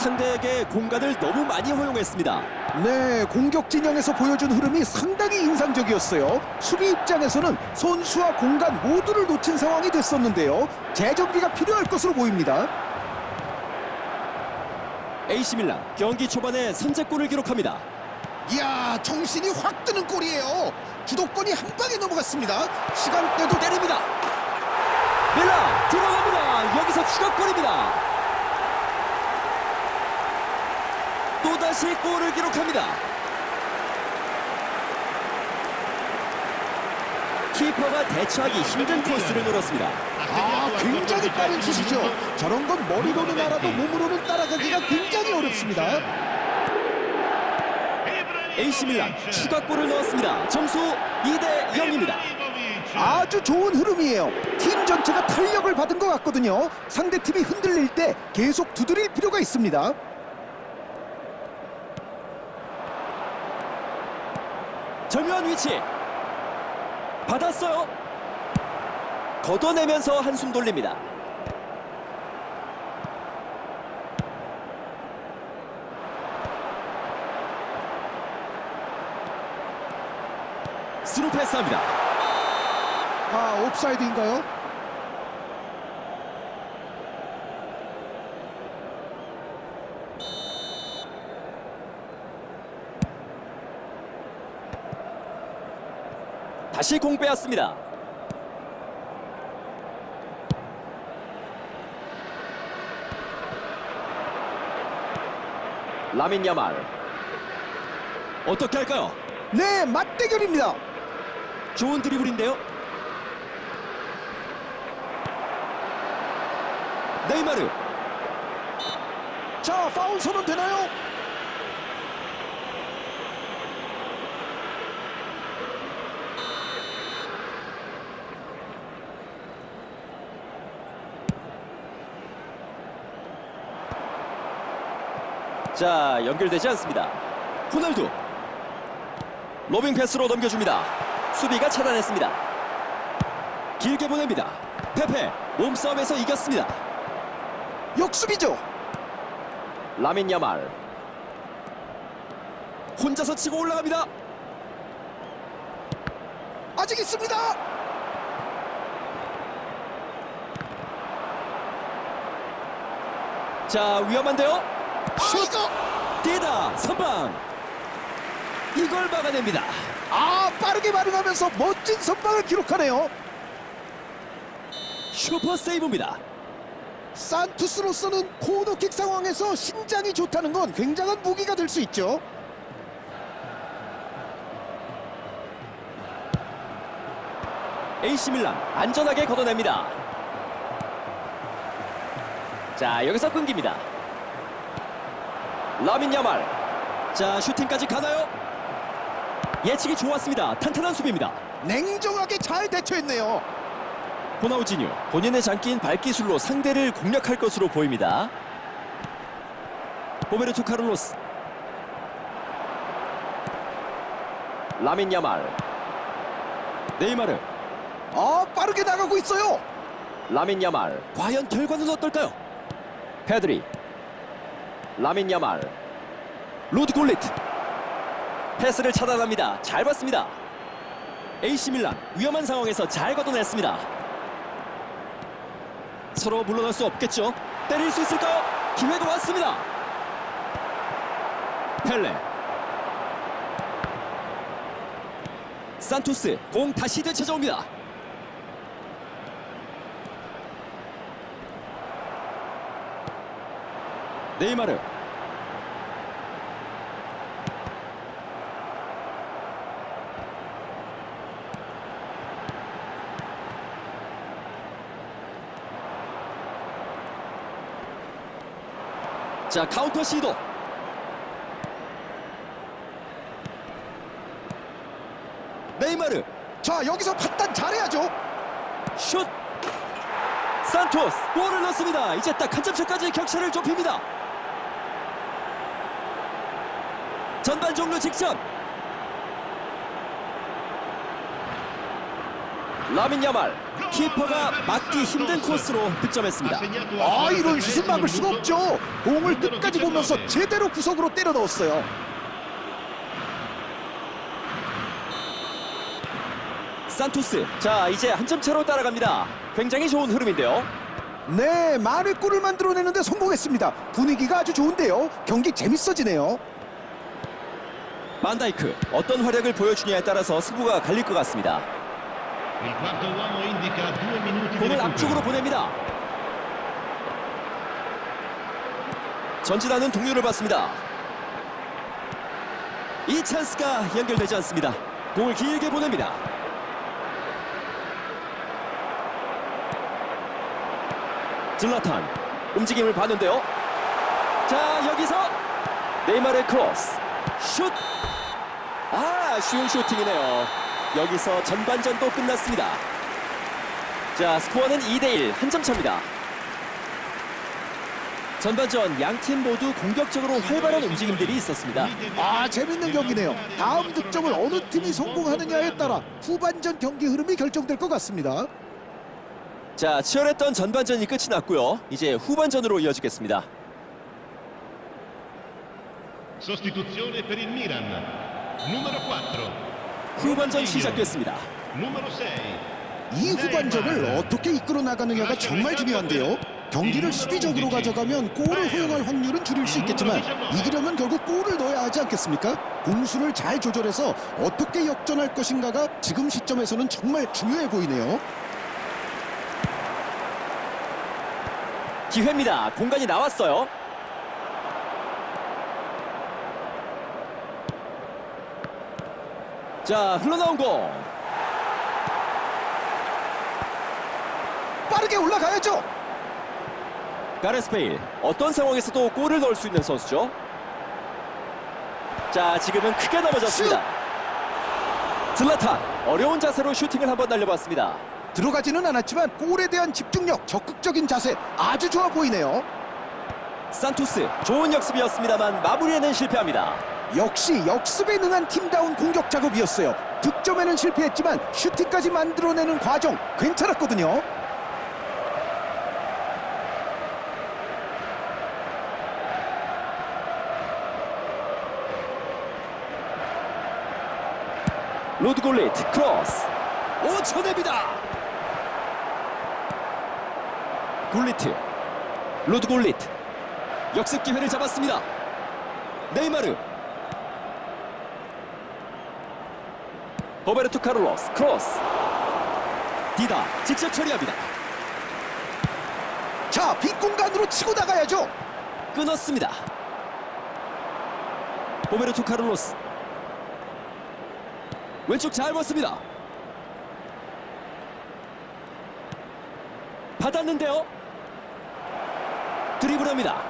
상대에게 공간을 너무 많이 허용했습니다. 네, 공격 진영에서 보여준 흐름이 상당히 인상적이었어요. 수비 입장에서는 선수와 공간 모두를 놓친 상황이 됐었는데요. 재정비가 필요할 것으로 보입니다. AC 밀란 경기 초반에 선제골을 기록합니다. 이야, 정신이 확 드는 골이에요. 주도권이 한 방에 넘어갔습니다. 시간대도 때립니다. 밀란 들어갑니다. 여기서 추가골입니다. 또다시 골을 기록합니다. 키퍼가 대처하기 힘든 코스를 노렸습니다. 아, 굉장히 빠른 슛이죠. 저런 건 머리로는 알아도 몸으로는 따라가기가 굉장히 어렵습니다. AC 밀란 추가골을 넣었습니다. 점수 2대 0입니다. 아주 좋은 흐름이에요. 팀 전체가 탄력을 받은 것 같거든요. 상대 팀이 흔들릴 때 계속 두드릴 필요가 있습니다. 절묘한 위치 받았어요. 걷어내면서 한숨 돌립니다. 스루 패스합니다. 아, 옵사이드인가요? 다시 공 빼앗습니다. 라민 야말 어떻게 할까요? 네, 맞대결입니다. 좋은 드리블인데요. 네이마르 자, 파울 선언 되나요? 자 연결되지 않습니다. 호날두 로빙 패스로 넘겨줍니다. 수비가 차단했습니다. 길게 보냅니다. 페페 몸싸움에서 이겼습니다. 역습이죠. 라민 야말 혼자서 치고 올라갑니다. 아직 있습니다. 자 위험한데요. 슛! 뛰다 선방 이걸 막아냅니다. 아, 빠르게 반응하면서 멋진 선방을 기록하네요. 슈퍼 세이브입니다. 산투스로서는 코너킥 상황에서 신장이 좋다는 건 굉장한 무기가 될 수 있죠. AC 밀란 안전하게 걷어냅니다. 자 여기서 끊깁니다. 라민 야말 자 슈팅까지 가나요? 예측이 좋았습니다. 탄탄한 수비입니다. 냉정하게 잘 대처했네요. 호나우지뉴 본인의 장기인 발기술로 상대를 공략할 것으로 보입니다. 호베르토 카를로스 라민 야말 네이마르 아, 빠르게 나가고 있어요. 라민 야말 과연 결과는 어떨까요? 페드리 라민 야말 로드 골리트 패스를 차단합니다. 잘 봤습니다. AC 밀란 위험한 상황에서 잘 걷어냈습니다. 서로 물러날 수 없겠죠? 때릴 수 있을까요? 기회도 왔습니다. 펠레 산토스 공 다시 되찾아옵니다. 네이마르 자 카운터 시도. 네이마르. 자, 여기서 판단 잘해야죠. 슛. 산토스 골을 넣습니다. 이제 딱 한 점차까지 격차를 좁힙니다. 전반 종료 직전 라민 야말 키퍼가 막기 힘든 코스로 득점했습니다. 아 이런 슛은 막을 수가 없죠. 공을 끝까지 보면서 제대로 구석으로 때려 넣었어요. 산토스 자 이제 한 점 차로 따라갑니다. 굉장히 좋은 흐름인데요. 네, 많은 골을 만들어내는데 성공했습니다. 분위기가 아주 좋은데요. 경기 재밌어지네요. 반다이크 어떤 활약을 보여주냐에 따라서 승부가 갈릴 것 같습니다. 공을. 앞쪽으로 보냅니다. 전진하는 동료를 봤습니다. 이 찬스가 연결되지 않습니다. 공을 길게 보냅니다. 질라탄 움직임을 봤는데요. 자 여기서 네이마르의 크로스 슛. 아 쉬운 슈팅이네요. 여기서 전반전도 끝났습니다. 자 스코어는 2대1 한 점 차입니다. 전반전 양 팀 모두 공격적으로 활발한 움직임들이 있었습니다. 아 재밌는 경기네요. 다음 득점을 어느 팀이 성공하느냐에 따라 후반전 경기 흐름이 결정될 것 같습니다. 자 치열했던 전반전이 끝이 났고요. 이제 후반전으로 이어지겠습니다. Sostituzione per il Milan. Numero 4. 후반전 시작됐습니다. Numero 6. 이 후반전을 어떻게 이끌어 나가느냐가 정말 중요한데요. 경기를 수비적으로 가져가면 골을 허용할 확률은 줄일 수 있겠지만 이기려면 결국 골을 넣어야 하지 않겠습니까? 공수를 잘 조절해서 어떻게 역전할 것인가가 지금 시점에서는 정말 중요해 보이네요. 기회입니다. 공간이 나왔어요. 자 흘러나온 공. 빠르게 올라가야죠. 가레스페일 어떤 상황에서도 골을 넣을 수 있는 선수죠. 자 지금은 크게 넘어졌습니다. 슬라탄 어려운 자세로 슈팅을 한번 날려봤습니다. 들어가지는 않았지만 골에 대한 집중력, 적극적인 자세 아주 좋아 보이네요. 산토스 좋은 역습이었습니다만 마무리에는 실패합니다. 역시 역습에 능한 팀다운 공격 작업이었어요. 득점에는 실패했지만 슈팅까지 만들어내는 과정 괜찮았거든요. 로드골리트 크로스. 5초 내입니다. 굴리트 로드골리트 역습 기회를 잡았습니다. 네이마르 호베르토 카를로스 크로스. 디다 직접 처리합니다. 자, 빈 공간으로 치고 나가야죠. 끊었습니다. 호베르토 카를로스. 왼쪽 잘 봤습니다. 받았는데요. 드리블합니다.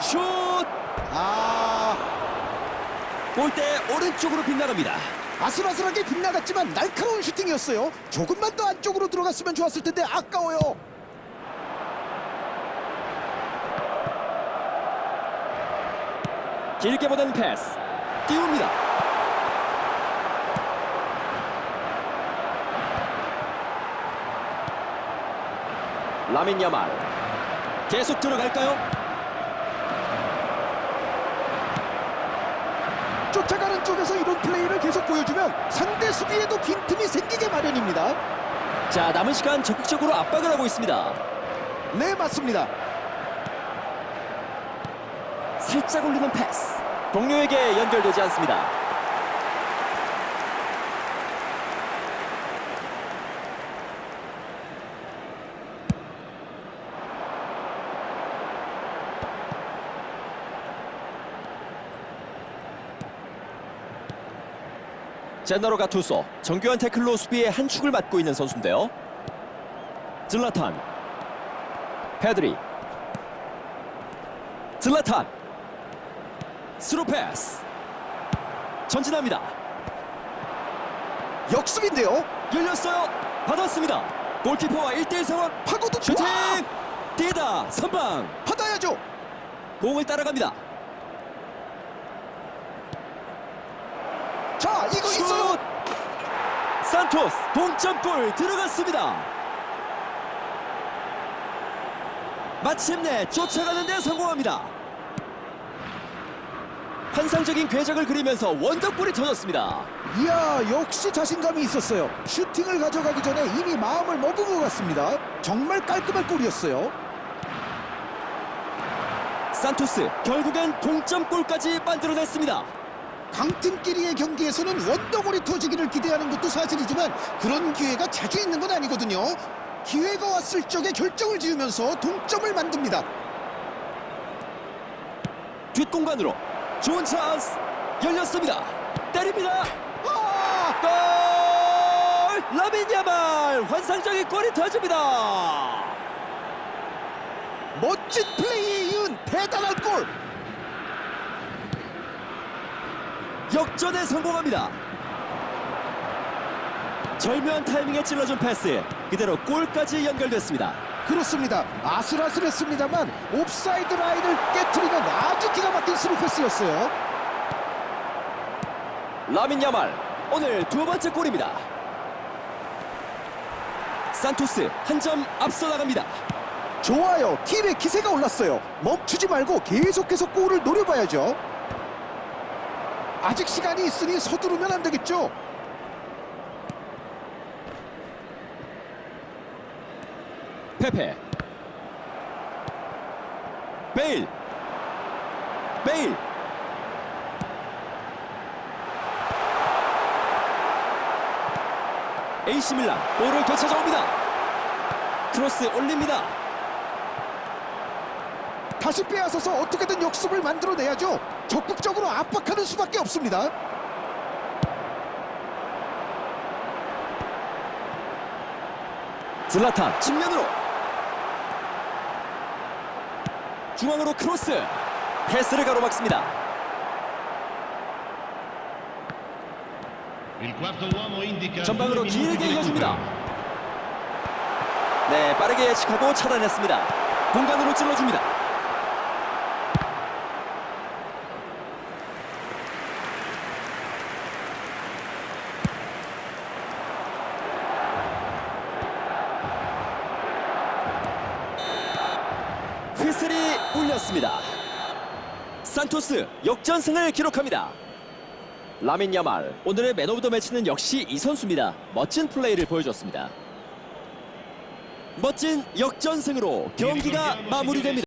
슛! 아, 골대 오른쪽으로 빗나갑니다 아슬아슬하게 빗나갔지만 날카로운 슈팅이었어요. 조금만 더 안쪽으로 들어갔으면 좋았을 텐데 아까워요. 길게 보낸 패스 띄웁니다 라민 야말 계속 들어갈까요? 쫓아가는 쪽에서 이런 플레이를 계속 보여주면 상대 수비에도 빈틈이 생기게 마련입니다. 자 남은 시간 적극적으로 압박을 하고 있습니다 네, 맞습니다. 살짝 올리는 패스 동료에게 연결되지 않습니다 제너로 가투소 정교한 태클로 수비의 한 축을 맡고 있는 선수인데요 질라탄 페드리 질라탄 스루 패스 전진합니다 역습인데요. 열렸어요 받았습니다 골키퍼와 1대1 상황 파고도 슈팅 와! 뛰다 선방 받아야죠. 공을 따라갑니다 이거 슛! 있어요. 산토스 동점골 들어갔습니다. 마침내 쫓아가는 데 성공합니다. 환상적인 궤적을 그리면서 원더골이 터졌습니다. 이야 역시 자신감이 있었어요. 슈팅을 가져가기 전에 이미 마음을 먹은 것 같습니다. 정말 깔끔한 골이었어요. 산토스 결국엔 동점골까지 만들어냈습니다. 강팀끼리의 경기에서는 원더골이 터지기를 기대하는 것도 사실이지만 그런 기회가 자주 있는 건 아니거든요. 기회가 왔을 적에 결정을 지으면서 동점을 만듭니다. 뒷공간으로 좋은 찬스 열렸습니다. 때립니다. 아! 골! 라빈 야말 환상적인 골이 터집니다. 멋진 플레이에 이은 대단한 골! 역전에 성공합니다. 절묘한 타이밍에 찔러준 패스 그대로 골까지 연결됐습니다. 그렇습니다. 아슬아슬했습니다만 옵사이드 라인을 깨트리는 아주 기가 막힌 스루 패스였어요. 라민 야말 오늘 두 번째 골입니다. 산토스 한 점 앞서 나갑니다. 좋아요. 팀의 기세가 올랐어요. 멈추지 말고 계속해서 골을 노려봐야죠. 아직 시간이 있으니 서두르면 안 되겠죠. 페페 베일 베일 AC 밀란 볼을 되찾아옵니다. 크로스 올립니다. 다시 빼앗아서 어떻게든 역습을 만들어내야죠. 적극적으로 압박하는 수밖에 없습니다. 슬라탄 측면으로 중앙으로 크로스 패스를 가로막습니다. 전방으로 길게 이어줍니다. 네, 빠르게 예측하고 차단했습니다. 공간으로 찔러줍니다. 휘슬이 울렸습니다. 산토스 역전승을 기록합니다. 라민 야말 오늘의 맨 오브 더 매치는 역시 이 선수입니다. 멋진 플레이를 보여줬습니다. 멋진 역전승으로 경기가 마무리됩니다.